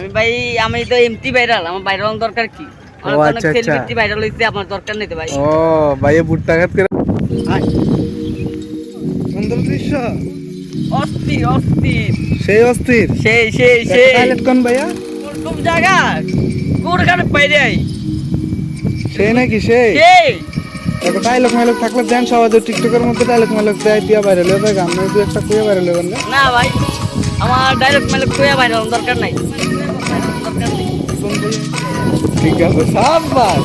আমি ভাই আমি তো এমটি ভাইরাল আমার ভাইরাল দরকার কি? অনেক আচ্ছা, আচ্ছা। সেলিব্রিটি ভাইরাল হইছে আমার দরকার নেই তো ভাই। ও ভাইয়ে বুট্টাঘাত করে। সুন্দর দৃশ্য। অস্থির অস্থির। সেই অস্থির? সেই সেই সেই। পাইলট কোন ভাইয়া? কোন জায়গা কোন কারণে বাইরে আই সেই নাকি সেই? সেই। একটা ডায়লগ মাইলগ থাকলে দেন সবাই তো টিকটকের মধ্যে ডায়লগ মাইলগ দেয় দিয়া বাইরে লয়ে ভাই গান দু একটা কুয়ে বাইরে লবেন না না ভাই আমার কোয়া দরকার নেই। ঠিক আছে সাবাস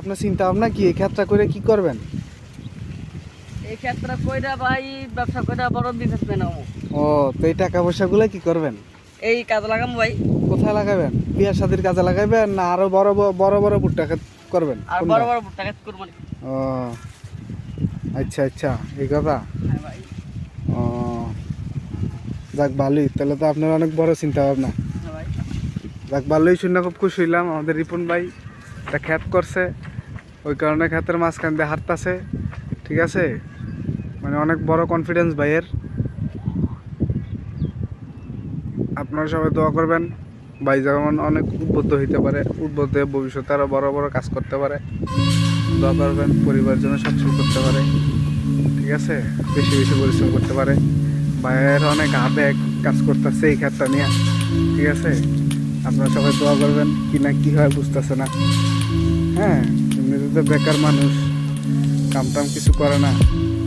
আপনার চিন্তা ভাবনা কি? এই ক্ষেত্রে করে কি করবেন? এই ক্ষেত্রে কইরা ভাই ব্যবসা কইরা বড় বিজনেসম্যান হব ও তো এই টাকা পয়সাগুলো কি করবেন? এই কাজ লাগাম ভাই। কোথায় লাগাবেন? বিয়ার শাদির কাজে লাগাবেন না আরও বড় বড় বড় বড় ভুট্টা ক্ষেত করবেন? আর বড় বড় টাকা করব না। ও আচ্ছা আচ্ছা এই কথা? হ্যাঁ ভাই। ও যাক ভালোই। তাহলে তো আপনার অনেক বড় চিন্তা ভাবনা হ্যাঁ যাক ভালোই শুনে খুব খুশি হইলাম। আমাদের রিপন ভাই একটা খ্যাত করছে। ওই কারণে খ্যাতের মাঝখান দিয়ে হাঁটতাছে। ঠিক আছে? মানে অনেক বড় কনফিডেন্স ভাইয়ের। আপনারা সবাই দোয়া করবেন, ভাই যেমন অনেক উদ্বুদ্ধ হইতে পারে, উদ্বুদ্ধ হয়ে ভবিষ্যতে আরও বড় বড় কাজ করতে পারে। দোয়া করবেন, পরিবার জন্য সচ্ছল করতে পারে, ঠিক আছে? বেশি বেশি পরিশ্রম করতে পারে। ভাইয়ের অনেক আবেগ কাজ করতেছে এই ক্ষেত্রটা নিয়ে, ঠিক আছে? আপনারা সবাই দোয়া করবেন, কি না কি হয় বুঝতেছে না। হ্যাঁ এমনিতে তো বেকার মানুষ কাম টাম কিছু করে না।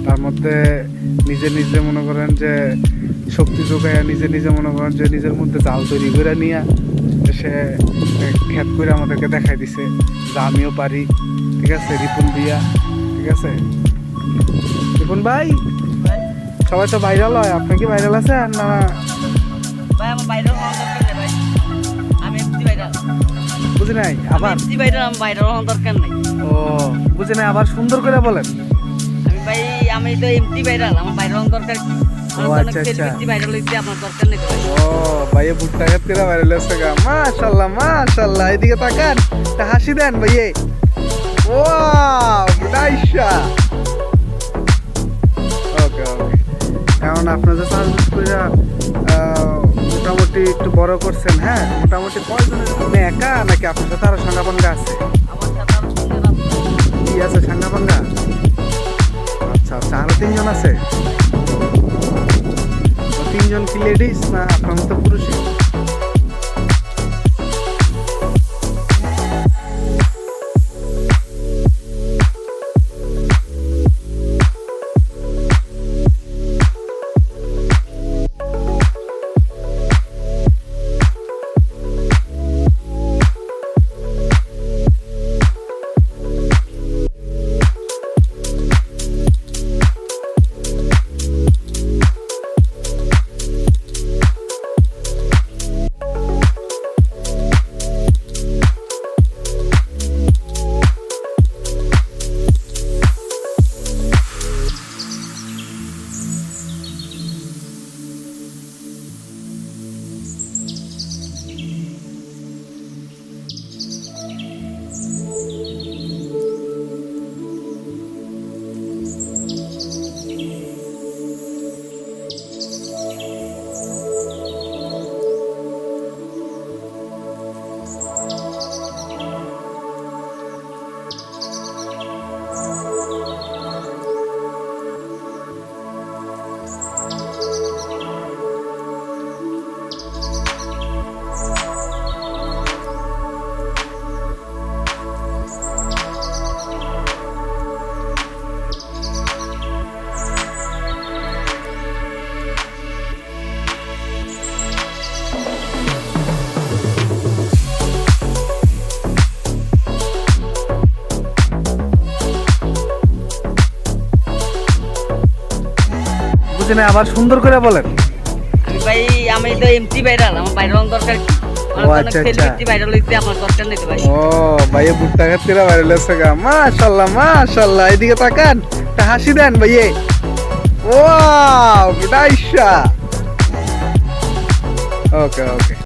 তার মধ্যে নিজে নিজে মনে করেন যে শক্তি যোগায় নিজে নিজে মনে করেন যে নিজের মধ্যে জাল তৈরি করে নিয়ে সে খ্যাত করে আমাদেরকে দেখাই দিছে যে আমিও পারি। ঠিক আছে রিপন দিয়া ঠিক আছে? রিপন ভাই? সবাই তো ভাইরাল হয়। আপনি কি ভাইরাল আছেন না? আমি এমটি ভাইরাল বুঝি নাই? আবার? এমটি ভাইরাল আমার ভাইরাল হওয়ার দরকার নাই। ও বুঝি নাই। আবার সুন্দর করে বলেন। ভাই আমি তো এমটি ভাইরাল আমার ভাইরাল দরকার আচ্ছা, আচ্ছা। ভাইরাল হইছে আমার দরকার নেই। তো ভাই ভুট্টা খেত করে ভাইরাল হচ্ছে গা। মাশাল্লাহ মাশাল্লাহ এদিকে তাকান। একটা হাসি দেন ভাইয়ে ওয়াও নাইসা। ওকে ওকে। এখন আপনার যে সার্ভিস করে মোটামুটি একটু বড় করছেন হ্যাঁ? মোটামুটি কয়জনের আপনি একা নাকি আপনার সাথে আরও পাঙ্গা আছে? কি আছে আচ্ছা আচ্ছা আরও তিনজন আছে? তিনজন কি লেডিস না আপনার মতো পুরুষই? বুঝি না আবার সুন্দর করে বলেন। আমি ভাই আমি তো এমটি ভাইরাল আমার ভাইরাল দরকার ও, আচ্ছা, আচ্ছা। ও ভাইয়ে ভুট্টা খেত ভাইরাল হচ্ছে গা। মাশাল্লাহ মাশাল্লাহ এদিকে তাকান। হাসি দেন ভাইয়ে। Wow okay okay.